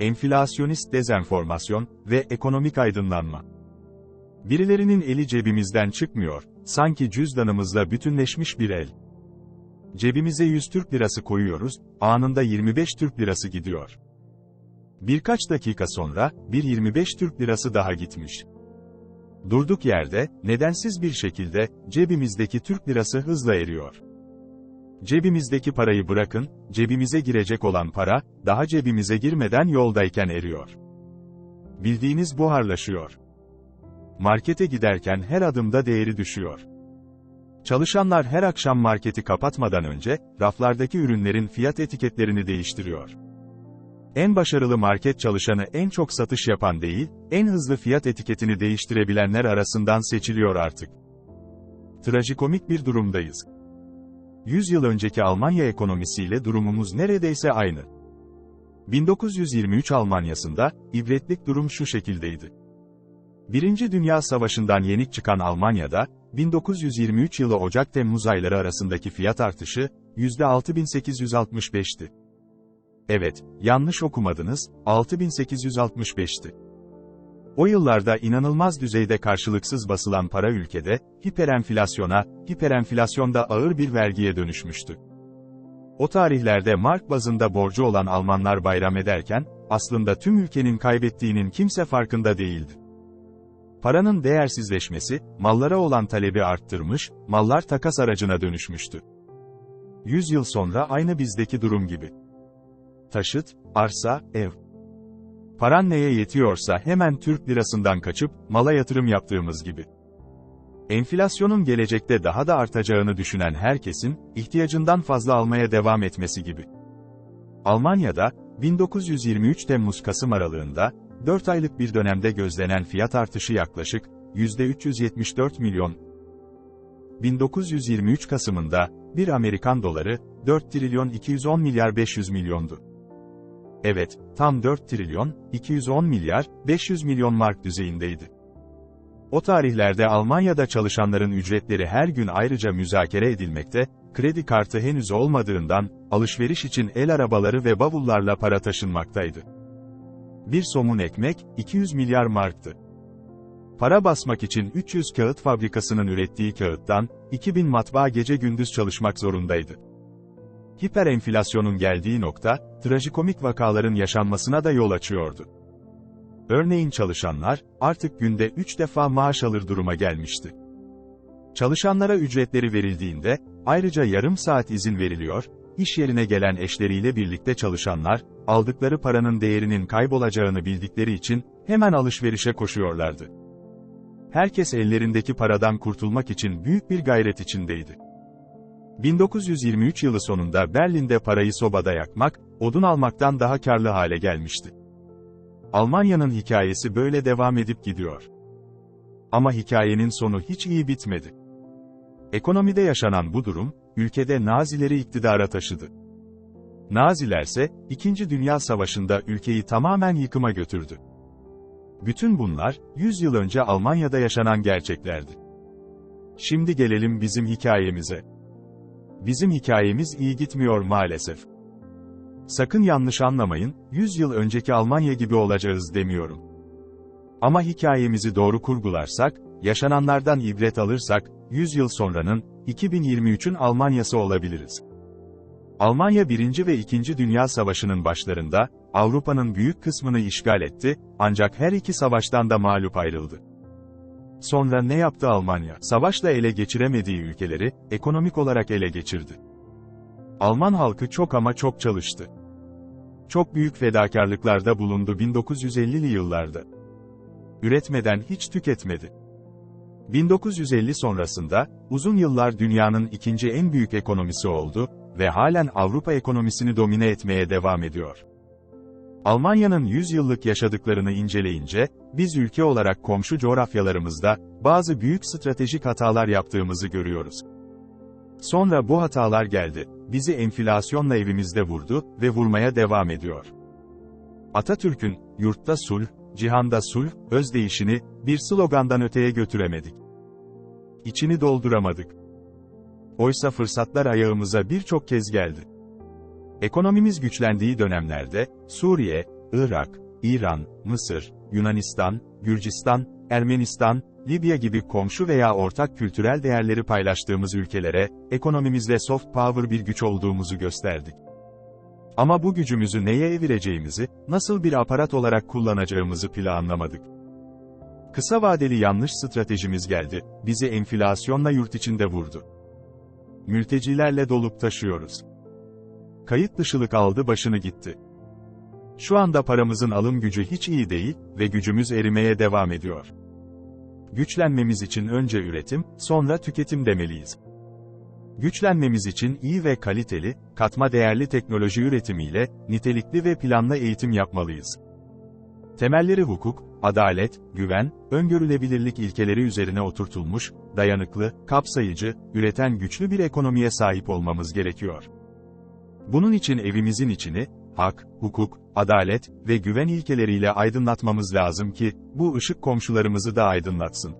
enflasyonist dezenformasyon ve ekonomik aydınlanma. Birilerinin eli cebimizden çıkmıyor, sanki cüzdanımızla bütünleşmiş bir el. Cebimize 100 Türk lirası koyuyoruz, anında 25 Türk lirası gidiyor. Birkaç dakika sonra, bir 25 Türk lirası daha gitmiş. Durduk yerde, nedensiz bir şekilde, cebimizdeki Türk lirası hızla eriyor. Cebimizdeki parayı bırakın, cebimize girecek olan para, daha cebimize girmeden yoldayken eriyor. Bildiğiniz buharlaşıyor. Markete giderken her adımda değeri düşüyor. Çalışanlar her akşam marketi kapatmadan önce, raflardaki ürünlerin fiyat etiketlerini değiştiriyor. En başarılı market çalışanı en çok satış yapan değil, en hızlı fiyat etiketini değiştirebilenler arasından seçiliyor artık. Trajikomik bir durumdayız. 100 yıl önceki Almanya ekonomisiyle durumumuz neredeyse aynı. 1923 Almanyasında, ibretlik durum şu şekildeydi. Birinci Dünya Savaşı'ndan yenik çıkan Almanya'da, 1923 yılı Ocak-Temmuz ayları arasındaki fiyat artışı, %6865'ti. Evet, yanlış okumadınız, 6865'ti. O yıllarda inanılmaz düzeyde karşılıksız basılan para ülkede, hiperenflasyona, hiperenflasyon da ağır bir vergiye dönüşmüştü. O tarihlerde mark bazında borcu olan Almanlar bayram ederken, aslında tüm ülkenin kaybettiğinin kimse farkında değildi. Paranın değersizleşmesi, mallara olan talebi arttırmış, mallar takas aracına dönüşmüştü. 100 yıl sonra aynı bizdeki durum gibi. Taşıt, arsa, ev. Paran neye yetiyorsa hemen Türk lirasından kaçıp, mala yatırım yaptığımız gibi. Enflasyonun gelecekte daha da artacağını düşünen herkesin, ihtiyacından fazla almaya devam etmesi gibi. Almanya'da, 1923 Temmuz-Kasım aralığında, 4 aylık bir dönemde gözlenen fiyat artışı yaklaşık, %374 milyon. 1923 Kasım'ında, 1 Amerikan doları, 4 trilyon 210 milyar 500 milyondu. Evet, tam 4 trilyon, 210 milyar, 500 milyon mark düzeyindeydi. O tarihlerde Almanya'da çalışanların ücretleri her gün ayrıca müzakere edilmekte, kredi kartı henüz olmadığından, alışveriş için el arabaları ve bavullarla para taşınmaktaydı. Bir somun ekmek, 200 milyar marktı. Para basmak için 300 kağıt fabrikasının ürettiği kağıttan, 2000 matbaa gece gündüz çalışmak zorundaydı. Hiperenflasyonun geldiği nokta, trajikomik vakaların yaşanmasına da yol açıyordu. Örneğin çalışanlar, artık günde 3 defa maaş alır duruma gelmişti. Çalışanlara ücretleri verildiğinde, ayrıca yarım saat izin veriliyor, iş yerine gelen eşleriyle birlikte çalışanlar, aldıkları paranın değerinin kaybolacağını bildikleri için, hemen alışverişe koşuyorlardı. Herkes ellerindeki paradan kurtulmak için büyük bir gayret içindeydi. 1923 yılı sonunda Berlin'de parayı sobada yakmak, odun almaktan daha karlı hale gelmişti. Almanya'nın hikayesi böyle devam edip gidiyor. Ama hikayenin sonu hiç iyi bitmedi. Ekonomide yaşanan bu durum, ülkede Nazileri iktidara taşıdı. Nazilerse, İkinci Dünya Savaşı'nda ülkeyi tamamen yıkıma götürdü. Bütün bunlar, 100 yıl önce Almanya'da yaşanan gerçeklerdi. Şimdi gelelim bizim hikayemize. Bizim hikayemiz iyi gitmiyor maalesef. Sakın yanlış anlamayın, 100 yıl önceki Almanya gibi olacağız demiyorum. Ama hikayemizi doğru kurgularsak, yaşananlardan ibret alırsak, 100 yıl sonranın, 2023'ün Almanyası olabiliriz. Almanya 1. ve 2. Dünya Savaşı'nın başlarında, Avrupa'nın büyük kısmını işgal etti, ancak her iki savaştan da mağlup ayrıldı. Sonra ne yaptı Almanya? Savaşla ele geçiremediği ülkeleri, ekonomik olarak ele geçirdi. Alman halkı çok ama çok çalıştı. Çok büyük fedakarlıklarda bulundu 1950'li yıllarda. Üretmeden hiç tüketmedi. 1950 sonrasında, uzun yıllar dünyanın ikinci en büyük ekonomisi oldu ve halen Avrupa ekonomisini domine etmeye devam ediyor. Almanya'nın 100 yıllık yaşadıklarını inceleyince, biz ülke olarak komşu coğrafyalarımızda, bazı büyük stratejik hatalar yaptığımızı görüyoruz. Sonra bu hatalar geldi, bizi enflasyonla evimizde vurdu ve vurmaya devam ediyor. Atatürk'ün, yurtta sulh, cihanda sulh, özdeyişini, bir slogandan öteye götüremedik. İçini dolduramadık. Oysa fırsatlar ayağımıza birçok kez geldi. Ekonomimiz güçlendiği dönemlerde, Suriye, Irak, İran, Mısır, Yunanistan, Gürcistan, Ermenistan, Libya gibi komşu veya ortak kültürel değerleri paylaştığımız ülkelere, ekonomimizle soft power bir güç olduğumuzu gösterdik. Ama bu gücümüzü neye evireceğimizi, nasıl bir aparat olarak kullanacağımızı planlamadık. Kısa vadeli yanlış stratejimiz geldi, bizi enflasyonla yurt içinde vurdu. Mültecilerle dolup taşıyoruz. Kayıt dışılık aldı başını gitti. Şu anda paramızın alım gücü hiç iyi değil ve gücümüz erimeye devam ediyor. Güçlenmemiz için önce üretim, sonra tüketim demeliyiz. Güçlenmemiz için iyi ve kaliteli, katma değerli teknoloji üretimiyle, nitelikli ve planlı eğitim yapmalıyız. Temelleri hukuk, adalet, güven, öngörülebilirlik ilkeleri üzerine oturtulmuş, dayanıklı, kapsayıcı, üreten güçlü bir ekonomiye sahip olmamız gerekiyor. Bunun için evimizin içini, hak, hukuk, adalet ve güven ilkeleriyle aydınlatmamız lazım ki, bu ışık komşularımızı da aydınlatsın.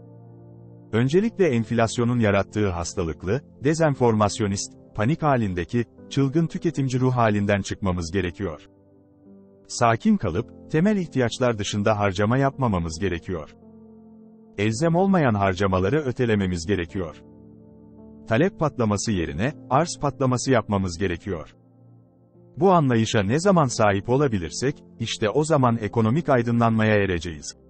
Öncelikle enflasyonun yarattığı hastalıklı, dezenformasyonist, panik halindeki, çılgın tüketimci ruh halinden çıkmamız gerekiyor. Sakin kalıp, temel ihtiyaçlar dışında harcama yapmamamız gerekiyor. Elzem olmayan harcamaları ötelememiz gerekiyor. Talep patlaması yerine, arz patlaması yapmamız gerekiyor. Bu anlayışa ne zaman sahip olabilirsek, işte o zaman ekonomik aydınlanmaya ereceğiz.